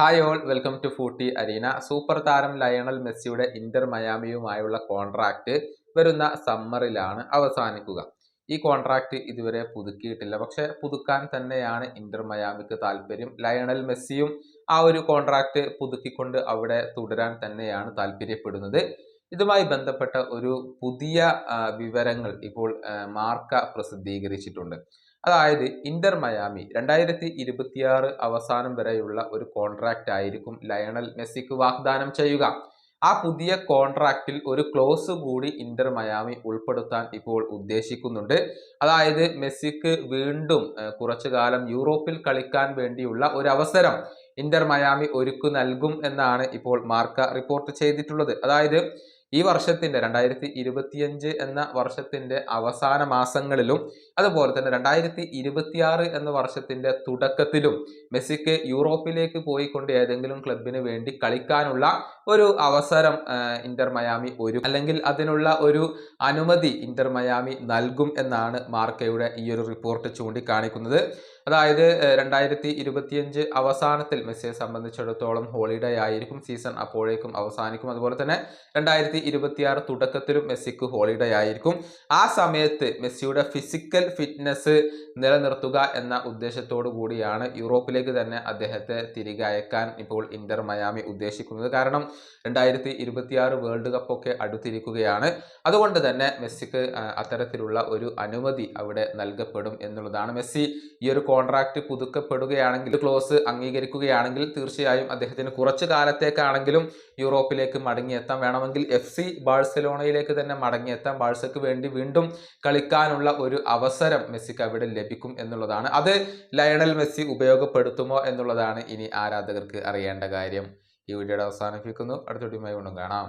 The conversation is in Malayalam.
Hi all welcome to Footy Arena super താരം ലയണൽ മെസ്സിയുടെ ഇന്റർ മയാമിയുമായുള്ള കോൺട്രാക്ട് വരുന്ന സമ്മറിലാണ് അവസാനിക്കുക. ഈ കോൺട്രാക്ട് ഇതുവരെ പുതുക്കിയിട്ടില്ല. പക്ഷെ പുതുക്കാൻ തന്നെയാണ് ഇന്റർ മയാമിക്ക് താല്പര്യം. ലയണൽ മെസ്സിയും ആ ഒരു കോൺട്രാക്ട് പുതുക്കിക്കൊണ്ട് അവിടെ തുടരാൻ തന്നെയാണ് താല്പര്യപ്പെടുന്നത്. ഇതുമായി ബന്ധപ്പെട്ട ഒരു പുതിയ വിവരങ്ങൾ ഇപ്പോൾ മാർക്ക പ്രസിദ്ധീകരിച്ചിട്ടുണ്ട്. അതായത് ഇന്റർ മയാമി രണ്ടായിരത്തി ഇരുപത്തിയാറ് അവസാനം വരെയുള്ള ഒരു കോൺട്രാക്റ്റ് ആയിരിക്കും ലയണൽ മെസ്സിക്ക് വാഗ്ദാനം ചെയ്യുക. ആ പുതിയ കോൺട്രാക്റ്റിൽ ഒരു ക്ലോസ് കൂടി ഇന്റർ മയാമി ഉൾപ്പെടുത്താൻ ഇപ്പോൾ ഉദ്ദേശിക്കുന്നുണ്ട്. അതായത് മെസ്സിക്ക് വീണ്ടും കുറച്ചു കാലം യൂറോപ്പിൽ കളിക്കാൻ വേണ്ടിയുള്ള ഒരു അവസരം ഇന്റർ മയാമി ഒരുക്കു നൽകും എന്നാണ് ഇപ്പോൾ മാർക്ക റിപ്പോർട്ട് ചെയ്തിട്ടുള്ളത്. അതായത് ഈ വർഷത്തിന്റെ രണ്ടായിരത്തി ഇരുപത്തിയഞ്ച് എന്ന വർഷത്തിന്റെ അവസാന മാസങ്ങളിലും അതുപോലെ തന്നെ രണ്ടായിരത്തി ഇരുപത്തിയാറ് എന്ന വർഷത്തിന്റെ തുടക്കത്തിലും മെസ്സിക്ക് യൂറോപ്പിലേക്ക് പോയിക്കൊണ്ട് ഏതെങ്കിലും ക്ലബിന് വേണ്ടി കളിക്കാനുള്ള ഒരു അവസരം ഇന്റർ മയാമി ഒരു അല്ലെങ്കിൽ അതിനുള്ള ഒരു അനുമതി ഇന്റർ മയാമി നൽകും എന്നാണ് മാർക്കയുടെ ഈ ഒരു റിപ്പോർട്ട് ചൂണ്ടിക്കാണിക്കുന്നത്. അതായത് രണ്ടായിരത്തി ഇരുപത്തിയഞ്ച് അവസാനത്തിൽ മെസ്സിയെ സംബന്ധിച്ചിടത്തോളം ഹോളിഡേ ആയിരിക്കും സീസൺ അപ്പോഴേക്കും അവസാനിക്കും. അതുപോലെ തന്നെ രണ്ടായിരത്തി ഇരുപത്തിയാറ് തുടക്കത്തിലും മെസ്സിക്ക് ഹോളിഡേ ആയിരിക്കും. ആ സമയത്ത് മെസ്സിയുടെ ഫിസിക്കൽ ഫിറ്റ്നസ് നിലനിർത്തുക എന്ന ഉദ്ദേശത്തോടു കൂടിയാണ് യൂറോപ്പിലേക്ക് തന്നെ അദ്ദേഹത്തെ തിരികെ അയക്കാൻ ഇപ്പോൾ ഇന്റർ മയാമി ഉദ്ദേശിക്കുന്നത്. കാരണം രണ്ടായിരത്തി ഇരുപത്തിയാറ് വേൾഡ് കപ്പൊക്കെ അടുത്തിരിക്കുകയാണ്. അതുകൊണ്ട് തന്നെ മെസ്സിക്ക് അത്തരത്തിലുള്ള ഒരു അനുമതി അവിടെ നൽകപ്പെടും എന്നുള്ളതാണ്. മെസ്സി ഈ ഒരു കോൺട്രാക്ട് പുതുക്കപ്പെടുകയാണെങ്കിൽ ക്ലോസ് അംഗീകരിക്കുകയാണെങ്കിൽ തീർച്ചയായും അദ്ദേഹത്തിന് കുറച്ചു കാലത്തേക്കാണെങ്കിലും യൂറോപ്പിലേക്ക് മടങ്ങിയെത്താൻ വേണമെങ്കിൽ എഫ് സി ബാഴ്സലോണയിലേക്ക് തന്നെ മടങ്ങിയെത്താം ബാഴ്സക്ക് വേണ്ടി വീണ്ടും കളിക്കാനുള്ള ഒരു അവസരം മെസ്സിക്ക് അവിടെ ലഭിക്കും എന്നുള്ളതാണ്. അത് ലയണൽ മെസ്സി ഉപയോഗപ്പെടുത്തുമോ എന്നുള്ളതാണ് ഇനി ആരാധകർക്ക് അറിയേണ്ട കാര്യം. ഈ വീഡിയോയുടെ അവസാനിപ്പിക്കുന്നു. അടുത്ത വീഡിയോയുമായി വീണ്ടും കാണാം.